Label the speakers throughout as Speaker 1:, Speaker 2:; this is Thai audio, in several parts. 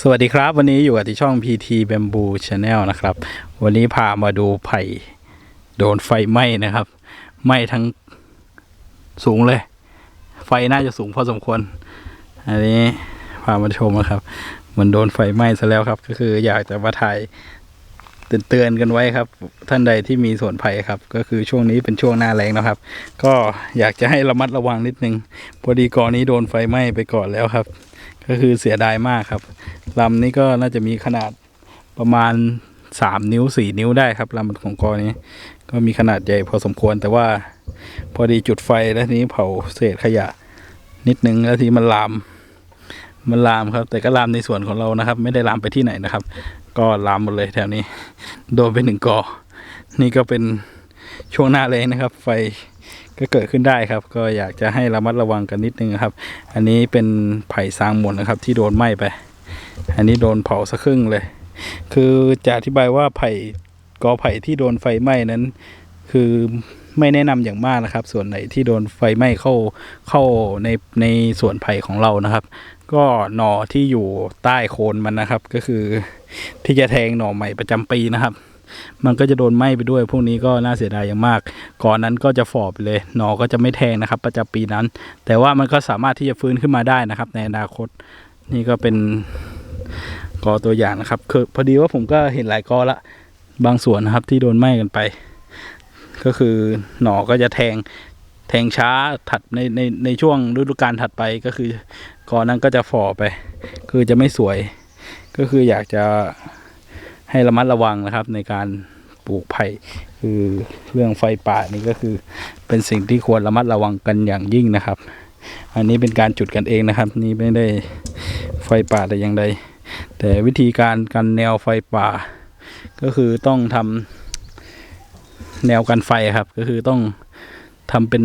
Speaker 1: สวัสดีครับ วันนี้อยู่กับที่ช่อง PT Bamboo Channel นะครับ วันนี้พามาดูไผ่โดนไฟไหม้นะครับ ไหม้ทั้งสูงเลย ไฟน่าจะสูงพอสมควร อันนี้พามาชมนะครับ มันโดนไฟไหม้ซะแล้วครับ ก็คืออยากจะมาถ่าย เตือนกันไว้ครับ ท่านใดที่มีสวนไผ่ครับ ก็คือช่วงนี้เป็นช่วงหน้าแรงนะครับ ก็อยากจะให้ระมัดระวังนิดนึงพอดีก่อนนี้โดนไฟไหม้ไปก่อนแล้วครับ ก็คือเสียดายมากครับลำนี้ก็น่าจะมีขนาดประมาณสามนิ้วสี่นิ้วได้ครับลำของกอนี้ ก็มีขนาดใหญ่พอสมควรแต่ว่า พอดีจุดไฟแล้วทีนี้เผาเศษขยะ นิดนึงแล้วทีมันลาม มันลามครับ แต่ก็ลามในส่วนของเรานะครับ ไม่ได้ลามไปที่ไหนนะครับ ก็ลามหมดเลยแถวนี้ โดนไปหนึ่งกอ นี่ก็เป็นช่วงหน้าแรงนะครับ ไฟก็เกิดขึ้นได้ครับ ก็อยากจะให้ระมัดระวังกันนิดนึงครับ อันนี้เป็นไผ่ซางหมดนะครับ ที่โดนไหม้ไป อันนี้โดนเผาสักครึ่งเลย คือจะอธิบายว่าไผ่กอไผ่ที่โดนไฟไหม้นั้น คือไม่แนะนำอย่างมากนะครับ ส่วนไหนที่โดนไฟไหม้เข้าเข้าในในส่วนไผ่ของเรานะครับ ก็หน่อที่อยู่ใต้โคนมันนะครับ ก็คือที่จะแทงหน่อใหม่ประจำปีนะครับ มันก็จะโดนไหม้ไปด้วย พวกนี้ก็น่าเสียดายอย่างมาก ก่อนนั้นก็จะฝ่อไปเลย หนอก็จะไม่แทงนะครับ ประจำปีนั้น แต่ว่ามันก็สามารถที่จะฟื้นขึ้นมาได้นะครับ ในอนาคต นี่ก็เป็นกอตัวอย่างนะครับคือพอดีว่าผมก็เห็นหลายกอละบางส่วนนะครับที่โดนไหม้กันไป ก็คือหน่อก็จะแทงแทงช้าถัดในในในช่วงฤดูกาลถัดไปก็คือกอนั้นก็จะฝ่อไป คือจะไม่สวย ก็คืออยากจะให้ระมัดระวังนะครับ ในการปลูกไผ่คือเรื่องไฟป่านี่ก็คือเป็นสิ่งที่ควรระมัดระวังกันอย่างยิ่งนะครับ อันนี้เป็นการจุดกันเองนะครับ นี่ไม่ได้ไฟป่าแต่อย่างใดแต่วิธีการกันแนวไฟป่า ก็คือต้องทำ แนวกันไฟครับ ก็คือต้องทำเป็น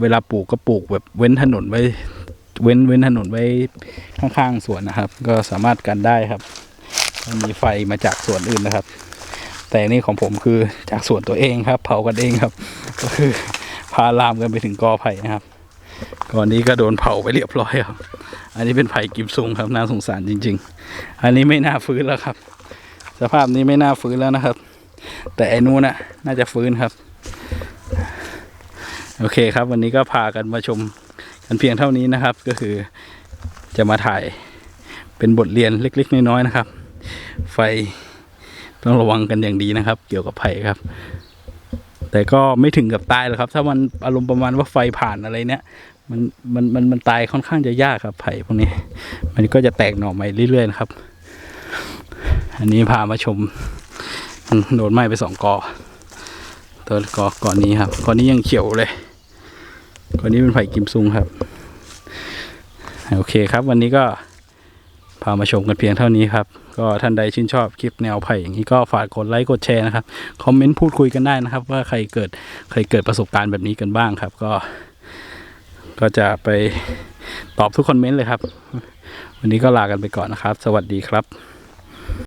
Speaker 1: เวลาปลูกก็ปลูกแบบเว้นถนนไว้ เว้นเว้นถนนไว้ข้างๆสวนนะครับ ก็สามารถกันได้ครับมีไฟมาจากสวนอื่นนะครับ แต่นี่ของผมคือจากสวนตัวเองครับ เผากันเองครับ ก็คือพาลามกันไปถึงกอไผ่นะครับก่อนนี้ก็โดนเผาไปเรียบร้อยครับ อันนี้เป็นไผ่กิมซุงครับน่าสงสารจริง ๆ อันนี้ไม่น่าฟื้นแล้วครับ สภาพนี้ไม่น่าฟื้นแล้วนะครับ แต่ไอ้นู้นน่ะน่าจะฟื้นครับ โอเคครับ วันนี้ก็พากันมาชมกันเพียงเท่านี้นะครับ ก็คือจะมาถ่ายเป็นบทเรียนเล็ก ๆ น้อยๆนะครับ ไฟต้องระวังกันอย่างดีนะครับ เกี่ยวกับไผ่ครับ แต่ก็ไม่ถึงกับตายหรอกครับ ถ้ามันอารมณ์ประมาณว่าไฟผ่านอะไรเนี้ยมันมันมันมันตายค่อนข้างจะยากครับไผ่พวกนี้ มันก็จะแตกหน่อใหม่เรื่อยๆนะครับ อันนี้พามาชม โดนไหม้ไปสองกอตัวกอก่อนนี้ครับก่อนนี้ยังเขียวเลยก่อนนี้เป็นไผ่กิมซุงครับ โอเคครับ วันนี้ก็พามาชมกันเพียงเท่านี้ครับ ก็ท่านใดชื่นชอบคลิปแนวไผ่อย่างนี้ก็ฝากกดไลค์กดแชร์นะครับ คอมเมนต์พูดคุยกันได้นะครับ ว่าใครเกิดใครเกิดประสบการณ์แบบนี้กันบ้างครับ ก็ ก็จะไปตอบทุกคอมเมนต์เลยครับ วันนี้ก็ลากันไปก่อนนะครับ สวัสดีครับ